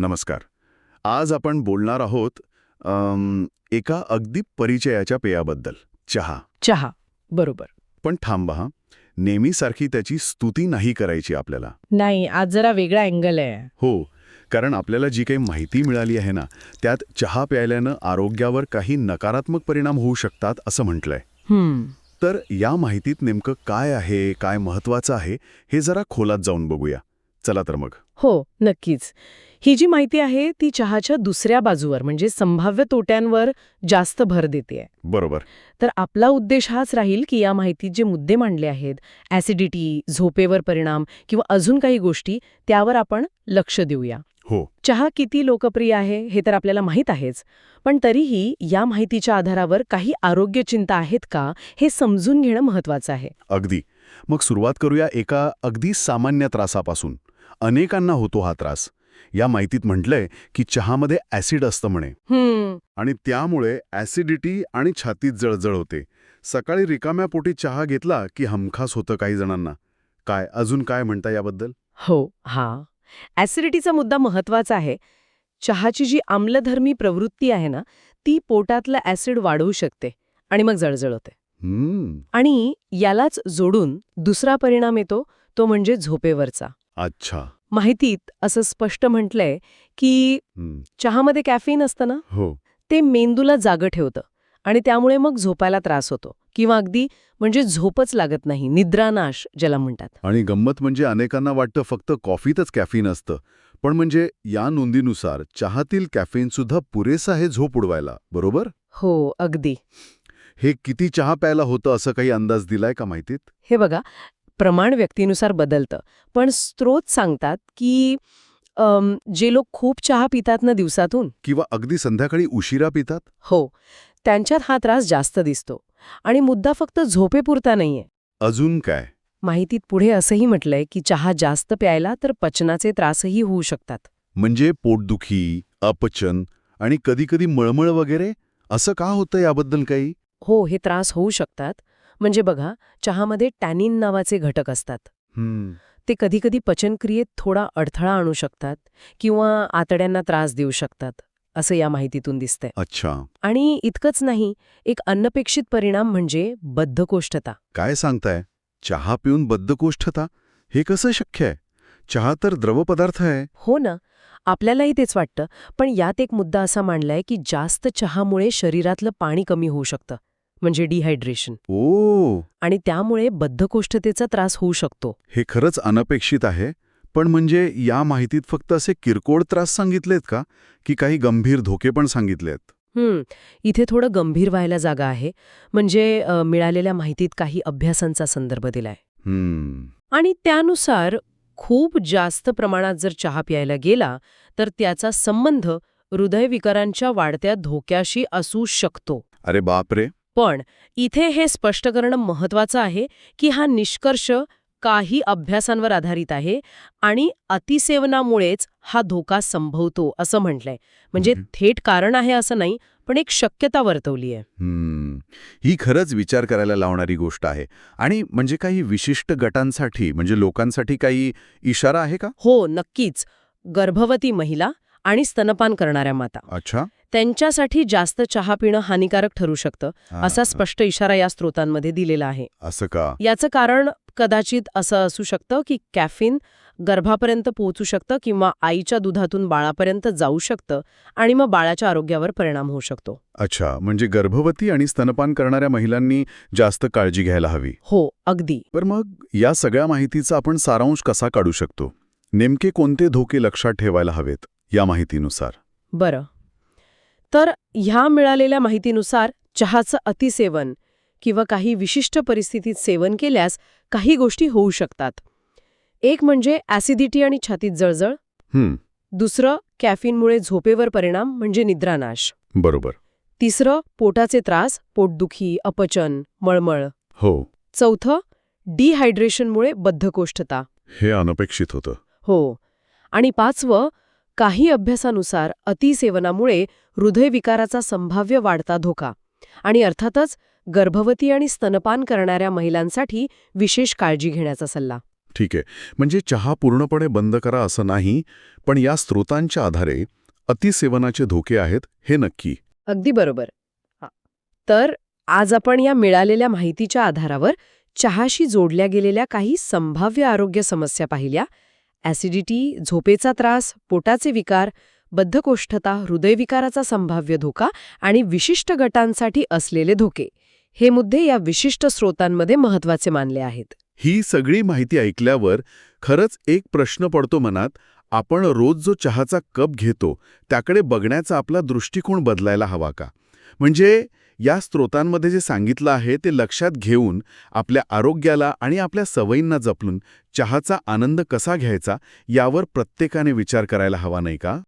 नमस्कार. आज आपण बोलणार आहोत एका अगदी परिचयाच्या पेयाबद्दल चहा. चहा. बरोबर. पण थांबा हा. नेहमीसारखी त्याची स्तुती नाही करायची आपल्याला. नाही आज जरा वेगळा अँगल आहे. हो कारण आपल्याला जी काही माहिती मिळाली आहे ना त्यात चहा प्यायल्यानं आरोग्यावर काही नकारात्मक परिणाम होऊ शकतात असं म्हटलंय. तर या माहितीत नेमकं काय आहे काय महत्वाचं आहे हे जरा खोलात जाऊन बघूया. चला तर मग. हो नक्कीच. ही जी माहिती आहे ती चहाच्या दुसऱ्या बाजूवर म्हणजे संभाव्य तोट्यांवर जास्त भर देते बरोबर. तर आपला उद्देश हाच राहील की या माहितीत जे मुद्दे मांडले आहेत ॲसिडिटी झोपेवर परिणाम किंवा अजून काही गोष्टी त्यावर आपण लक्ष देऊया. हो. चहा किती लोकप्रिय आहे हे तर आपल्याला माहीत आहेच. पण तरीही या माहितीच्या आधारावर काही आरोग्य चिंता आहेत का हे समजून घेणं महत्वाचं आहे. अगदी. मग सुरुवात करूया एका अगदी सामान्य त्रासापासून. अनेकांना होतो हा त्रास. या माहितीत म्हटलंय की चहामध्ये ॲसिड असतं म्हणे. आणि त्यामुळे ॲसिडिटी आणि छातीत जळजळ होते. सकाळी रिकाम्या पोटी चहा घेतला की हमखास होतं काही जणांना. काय अजून काय म्हणता याबद्दल? हो हा. ॲसिडिटीचा मुद्दा महत्त्वाचा आहे. चहाची जी आम्लधर्मी प्रवृत्ती आहे ना ती पोटातलं ॲसिड वाढवू शकते आणि मग जळजळ होते. आणि यालाच जोडून दुसरा परिणाम येतो तो म्हणजे झोपेवरचा. अच्छा. माहितीत असं स्पष्ट म्हटलंय की चहामध्ये कॅफीन असतं ना? हो. ते मेंदूला जागं ठेवतं आणि त्यामुळे मग झोपायला त्रास होतो किंवा अगदी म्हणजे झोपच लागत नाही निद्रानाश ज्याला म्हणतात. आणि गंमत म्हणजे अनेकांना वाटतं फक्त कॉफीतच कॅफीन असतं. पण म्हणजे या नोंदीनुसार चहातील कॅफीन सुद्धा पुरेसं आहे झोप उडवायला बरोबर? हो अगदी. हे किती चहा प्यायला होतं असं काही अंदाज दिलाय का माहितीत? हे बघा प्रमाण व्यक्तीनुसार बदलतं. पण स्रोत सांगतात की अम, जे लोक खूप चहा पितात ना दिवसातून? किंवा अगदी संध्याकाळी उशिरा पितात? हो. त्यांच्यात हा त्रास जास्त दिसतो. आणि मुद्दा फक्त झोपेपुरता नाहीये. अजून काय? माहितीत पुढे असंही म्हटलंय की चहा जास्त प्यायला तर पचनाचे त्रासही होऊ शकतात. म्हणजे पोटदुखी अपचन आणि कधीकधी मळमळ वगैरे? असं का होतं याबद्दल काही? हो हे त्रास होऊ शकतात. म्हणजे बघा चहामध्ये टॅनिन नावाचे घटक असतात. ते कधीकधी पचनक्रियेत थोडा अडथळा आणू शकतात किंवा आतड्यांना त्रास देऊ शकतात असं या माहितीतून दिसतंय. अच्छा. आणि इतकंच नाही एक अनपेक्षित परिणाम म्हणजे बद्धकोष्ठता. काय सांगताय? चहा पिऊन बद्धकोष्ठता? हे कसं शक्य आहे? चहा तर द्रवपदार्थ आहे. हो ना आपल्यालाही तेच वाटतं पण यात एक मुद्दा असा मांडलाय की जास्त चहामुळे शरीरातलं पाणी कमी होऊ शकतं. म्हणजे डिहायड्रेशन ओ. आणि त्यामुळे बद्धकोष्ठतेचा त्रास होऊ शकतो. हे खरंच अनपेक्षित आहे पण म्हणजे या माहितीत फक्त असे किरकोळ त्रास सांगितलेत का? की काही गंभीर धोके पण सांगितलेत? हं, इथे थोडं गंभीर व्हायला जागा आहे. म्हणजे अ, मिळालेल्या माहितीत काही अभ्यासांचा संदर्भ दिलाय. हम्म. आणि त्यानुसार खूप जास्त प्रमाणात जर चहा प्यायला गेला तर त्याचा संबंध हृदयविकारांच्या वाढत्या धोक्याशी असू शकतो. अरे बापरे! पण इथे हे स्पष्ट करणं महत्वाचं आहे की हा निष्कर्ष काही अभ्यासांवर आधारित आहे आणि अतिसेवनामुळेच हा धोका संभवतो असं म्हटलंय. म्हणजे. थेट कारण आहे असं नाही पण एक शक्यता वर्तवली आहे. ही खरंच विचार करायला लावणारी गोष्ट आहे. आणि म्हणजे काही विशिष्ट गटांसाठी म्हणजे लोकांसाठी काही इशारा आहे का? हो नक्कीच. गर्भवती महिला आणि स्तनपान करणाऱ्या माता. अच्छा. त्यांच्यासाठी जास्त चहा पिणं हानिकारक ठरू शकतं असा स्पष्ट इशारा या स्रोतांमध्ये दिलेला आहे. असं का? याचं कारण कदाचित असं असू शकतं की कॅफिन गर्भापर्यंत पोहोचू शकतं किंवा आईच्या दुधातून बाळापर्यंत जाऊ शकतं आणि मग बाळाच्या आरोग्यावर परिणाम होऊ शकतो. अच्छा म्हणजे गर्भवती आणि स्तनपान करणाऱ्या महिलांनी जास्त काळजी घ्यायला हवी. हो अगदी. पर मग या सगळ्या माहितीचा आपण सारांश कसा काढू शकतो? नेमके कोणते धोके लक्षात ठेवायला हवेत या माहितीनुसार? बरं. तर ह्या मिळालेल्या माहितीनुसार चहाचं अतिसेवन किंवा काही विशिष्ट परिस्थितीत सेवन केल्यास काही गोष्टी होऊ शकतात. एक म्हणजे ॲसिडिटी आणि छातीत जळजळ. दुसरं कॅफिनमुळे झोपेवर परिणाम म्हणजे निद्रानाश. बरोबर. तिसरं पोटाचे त्रास पोटदुखी अपचन मळमळ. हो. चौथं डिहायड्रेशनमुळे बद्धकोष्ठता. हे अनपेक्षित होतं. हो. आणि पाचवं काही अभ्यासानुसार अतिसेवनामुळे हृदयविकाराचा संभाव्य वाढता धोका. आणि अर्थातच गर्भवती आणि स्तनपान करणाऱ्या महिलांसाठी विशेष काळजी घेण्याचा सल्ला. ठीक आहे. म्हणजे चहा पूर्णपणे बंद करा असं नाही पण या स्रोतांच्या आधारे अतिसेवनाचे धोके आहेत हे नक्की. अगदी बरोबर. तर आज आपण या मिळालेल्या माहितीच्या आधारावर चहाशी जोडल्या गेलेल्या काही संभाव्य आरोग्य समस्या पाहिल्या. ॲसिडिटी झोपेचा त्रास पोटाचे विकार बद्धकोष्ठता हृदयविकाराचा संभाव्य धोका आणि विशिष्ट गटांसाठी असलेले धोके. हे मुद्दे या विशिष्ट स्रोतांमध्ये महत्त्वाचे मानले आहेत. ही सगळी माहिती ऐकल्यावर खरंच एक प्रश्न पडतो मनात आपण रोज जो चहाचा कप घेतो त्याकडे बघण्याचा आपला दृष्टिकोन बदलायला हवा का? म्हणजे या स्रोतांमध्ये जे सांगितलं आहे ते लक्षात घेऊन आपल्या आरोग्याला आणि आपल्या सवयींना जपलून चहाचा आनंद कसा घ्यायचा यावर प्रत्येकाने विचार करायला हवा नाही का?